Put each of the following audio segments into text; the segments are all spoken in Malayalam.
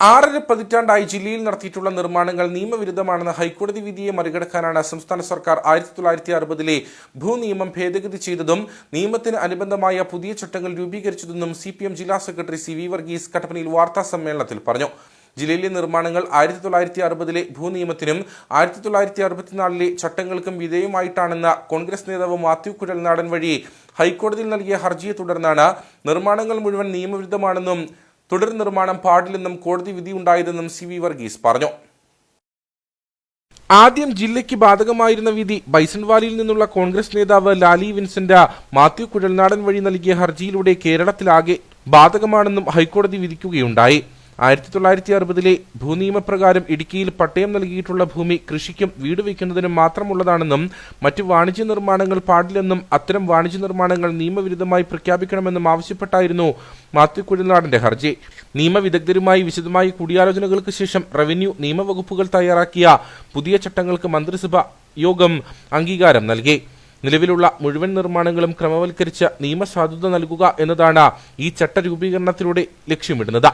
ആറര പതിറ്റാണ്ടായി ജില്ലയിൽ നടത്തിയിട്ടുള്ള നിർമ്മാണങ്ങൾ നിയമവിരുദ്ധമാണെന്ന ഹൈക്കോടതി വിധിയെ മറികടക്കാനാണ് സംസ്ഥാന സർക്കാർ ആയിരത്തി തൊള്ളായിരത്തി അറുപതിലെ ഭൂനിയമം ഭേദഗതി ചെയ്തതും നിയമത്തിന് അനുബന്ധമായ പുതിയ ചട്ടങ്ങൾ രൂപീകരിച്ചതെന്നും സി പി എം ജില്ലാ സെക്രട്ടറി സി വി വർഗീസ് കട്ടപ്പനയിൽ വാർത്താ സമ്മേളനത്തിൽ പറഞ്ഞു. ജില്ലയിലെ നിർമ്മാണങ്ങൾ ആയിരത്തി തൊള്ളായിരത്തി അറുപതിലെ ഭൂനിയമത്തിനും ആയിരത്തി തൊള്ളായിരത്തി അറുപത്തിനാലിലെ ചട്ടങ്ങൾക്കും വിധേയമായിട്ടാണെന്ന കോൺഗ്രസ് നേതാവ് മാത്യു കുഴൽനാടൻ വഴി ഹൈക്കോടതിയിൽ നൽകിയ ഹർജിയെ തുടർന്നാണ് നിർമ്മാണങ്ങൾ മുഴുവൻ നിയമവിരുദ്ധമാണെന്നും തുടർ നിർമ്മാണം പാടില്ലെന്നും കോടതി വിധിയുണ്ടായതെന്നും സി വി വർഗീസ് പറഞ്ഞു. ആദ്യം ജില്ലയ്ക്ക് ബാധകമായിരുന്ന വിധി ബൈസൺവാലിയിൽ നിന്നുള്ള കോൺഗ്രസ് നേതാവ് ലാലി വിൻസെന്റ് മാത്യു കുഴൽനാടൻ വഴി നൽകിയ ഹർജിയിലൂടെ കേരളത്തിലാകെ ബാധകമാണെന്നും ഹൈക്കോടതി വിധിക്കുകയുണ്ടായി. ആയിരത്തി തൊള്ളായിരത്തി അറുപതിലെ ഭൂനിയമപ്രകാരം ഇടുക്കിയിൽ പട്ടയം നൽകിയിട്ടുള്ള ഭൂമി കൃഷിക്കും വീട് വയ്ക്കുന്നതിനും മാത്രമുള്ളതാണെന്നും മറ്റു വാണിജ്യ നിർമ്മാണങ്ങൾ പാടില്ലെന്നും അത്തരം വാണിജ്യ നിർമ്മാണങ്ങൾ നിയമവിരുദ്ധമായി പ്രഖ്യാപിക്കണമെന്നും ആവശ്യപ്പെട്ടായിരുന്നു മാത്യു കുഴൽനാടന്റെ ഹർജി. നിയമവിദഗ്ധരുമായി വിശദമായി കൂടിയാലോചനകൾക്ക് ശേഷം റവന്യൂ നിയമവകുപ്പുകൾ തയ്യാറാക്കിയ പുതിയ ചട്ടങ്ങൾക്ക് മന്ത്രിസഭ യോഗം അംഗീകാരം നൽകി. നിലവിലുള്ള മുഴുവൻ നിർമ്മാണങ്ങളും ക്രമവൽക്കരിച്ച് നിയമസാധുത നൽകുക എന്നതാണ് ഈ ചട്ട രൂപീകരണത്തിലൂടെ ലക്ഷ്യമിടുന്നത്.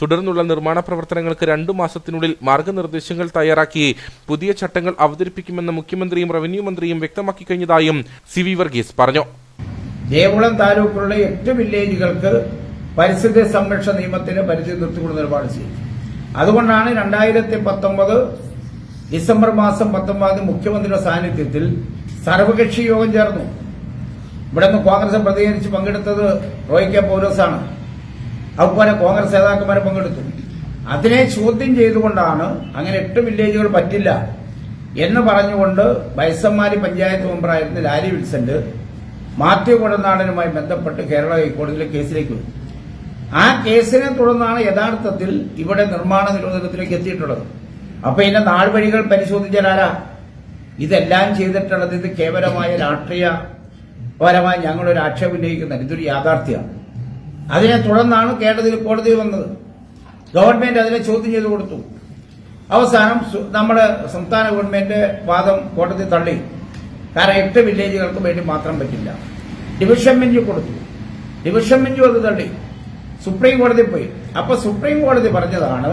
തുടർന്നുള്ള നിർമ്മാണ പ്രവർത്തനങ്ങൾക്ക് രണ്ടു മാസത്തിനുള്ളിൽ മാർഗനിർദ്ദേശങ്ങൾ തയ്യാറാക്കി പുതിയ ചട്ടങ്ങൾ അവതരിപ്പിക്കുമെന്ന് മുഖ്യമന്ത്രിയും റവന്യൂ മന്ത്രിയും വ്യക്തമാക്കി കഴിഞ്ഞതായും സി വി വർഗീസ് പറഞ്ഞു. ദേവുളം താലൂക്കിലുള്ള എട്ട് വില്ലേജുകൾക്ക് പരിസ്ഥിതി സംരക്ഷണ നിയമത്തിന് പരിധി നിർത്തിക്കൊണ്ട് നിലപാട് ചെയ്യും അതുകൊണ്ടാണ് രണ്ടായിരത്തി പത്തൊമ്പത് ഡിസംബർ മാസം പത്തൊമ്പത് മുഖ്യമന്ത്രിയുടെ സാന്നിധ്യത്തിൽ സർവകക്ഷി യോഗം ചേർന്നു. ഇവിടെ നിന്ന് കോൺഗ്രസ് പ്രതികരിച്ച് പങ്കെടുത്തത് റോയ് കെ പൗലോസാണ്. അതുപോലെ കോൺഗ്രസ് നേതാക്കന്മാരെ പങ്കെടുത്തു. അതിനെ ചോദ്യം ചെയ്തുകൊണ്ടാണ് അങ്ങനെ എട്ട് വില്ലേജുകൾ പറ്റില്ല എന്ന് പറഞ്ഞുകൊണ്ട് ബൈസമ്മാരി പഞ്ചായത്ത് മെമ്പറായിരുന്ന ലാരി വിൽസന്റ് മാത്യു കുടനാടനുമായി ബന്ധപ്പെട്ട് കേരള ഹൈക്കോടതിയിലെ കേസിലേക്ക് വന്നു. ആ കേസിനെ തുടർന്നാണ് യഥാർത്ഥത്തിൽ ഇവിടെ നിർമ്മാണ നിരോധനത്തിലേക്ക് എത്തിയിട്ടുള്ളത്. അപ്പൊ ഇതിന്റെ നാൾവഴികൾ പരിശോധിച്ചാൽ ഇതെല്ലാം ചെയ്തിട്ടുള്ളത് ഇത് കേവലമായ രാഷ്ട്രീയപരമായി ഞങ്ങളൊരു ആക്ഷേപം ഉന്നയിക്കുന്നില്ല ഇതൊരു യാഥാർത്ഥ്യമാണ്. അതിനെ തുടർന്നാണ് കേരളത്തിൽ കോടതി വന്നത്. ഗവൺമെന്റ് അതിനെ ചോദ്യം ചെയ്തു കൊടുത്തു. അവസാനം നമ്മുടെ സംസ്ഥാന ഗവൺമെന്റ് വാദം കോടതി തള്ളി. കാരണം എട്ട് വില്ലേജുകൾക്ക് വേണ്ടി മാത്രം പറ്റില്ല. ഡിവിഷൻ ബെഞ്ച് കൊടുത്തു. ഡിവിഷൻ ബെഞ്ചും അത് തള്ളി. സുപ്രീം കോടതി പോയി. അപ്പൊ സുപ്രീം കോടതി പറഞ്ഞതാണ്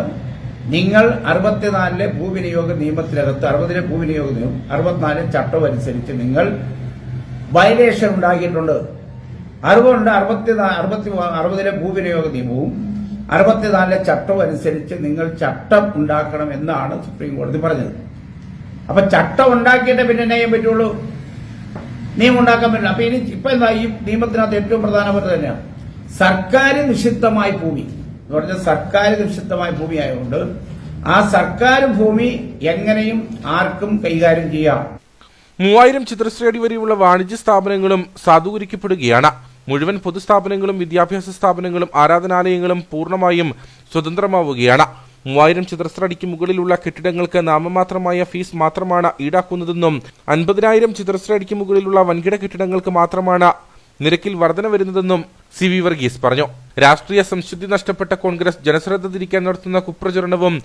നിങ്ങൾ അറുപത്തിനാലിലെ ഭൂവിനിയോഗ നിയമത്തിനകത്ത് അറുപതിലെ ഭൂവിനിയോഗ നിയമം അറുപത്തിനാലിലെ ചട്ടം അനുസരിച്ച് നിങ്ങൾ വയലേഷൻ ഉണ്ടാക്കിയിട്ടുണ്ട്. അറിവുണ്ട് അറുപത്തി അറുപത്തി അറുപതിലെ ഭൂവിനിയോഗ നിയമവും അറുപത്തിനാലിലെ ചട്ടവും അനുസരിച്ച് നിങ്ങൾ ചട്ടം ഉണ്ടാക്കണം എന്നാണ് സുപ്രീം കോടതി പറഞ്ഞത്. അപ്പൊ ചട്ടം ഉണ്ടാക്കിയിട്ട് പിന്നെ എന്നെ ചെയ്യാൻ പറ്റുള്ളൂ. നിയമം ഉണ്ടാക്കാൻ പറ്റില്ല. അപ്പൊ ഇനി ഇപ്പൊ എന്താ ഈ നിയമത്തിനകത്ത് ഏറ്റവും പ്രധാനപ്പെട്ട തന്നെയാണ് സർക്കാർ നിഷിദ്ധമായ ഭൂമി. എന്ന് പറഞ്ഞാൽ സർക്കാർ നിഷിദ്ധമായ ഭൂമി ആയതുകൊണ്ട് ആ സർക്കാർ ഭൂമി എങ്ങനെയും ആർക്കും കൈകാര്യം ചെയ്യാം. മൂവായിരം ചിത്രശ്രേണി വരെയുള്ള വാണിജ്യ സ്ഥാപനങ്ങളും സാധൂകരിക്കപ്പെടുകയാണ്. മുഴുവൻ പൊതുസ്ഥാപനങ്ങളും വിദ്യാഭ്യാസ സ്ഥാപനങ്ങളും ആരാധനാലയങ്ങളും പൂർണമായും സ്വതന്ത്രമാവുകയാണ്. മൂവായിരം ചതുരശ്രടിക്ക് മുകളിലുള്ള കെട്ടിടങ്ങൾക്ക് നാമമാത്രമായ ഫീസ് മാത്രമാണ് ഈടാക്കുന്നതെന്നും അൻപതിനായിരം ചതുരശ്രടിക്ക് മുകളിലുള്ള വൻകിട കെട്ടിടങ്ങൾക്ക് മാത്രമാണ് നിരക്കിൽ വർധന വരുന്നതെന്നും സി വി വർഗീസ് പറഞ്ഞു. രാഷ്ട്രീയ സംശുദ്ധി നഷ്ടപ്പെട്ട കോൺഗ്രസ് ജനശ്രദ്ധ തിരിക്കാൻ നടത്തുന്ന കുപ്രചരണവും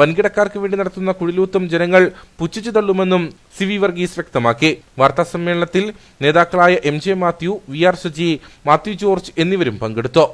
വൻകിടക്കാർക്ക് വേണ്ടി നടത്തുന്ന കുഴിലൂത്തും ജനങ്ങൾ പുച്ഛിച്ചു തള്ളുമെന്നും സി വി വർഗീസ് വ്യക്തമാക്കി. വാർത്താ സമ്മേളനത്തിൽ നേതാക്കളായ M J Mathew V R Saji Mathew George എന്നിവരും പങ്കെടുത്തു.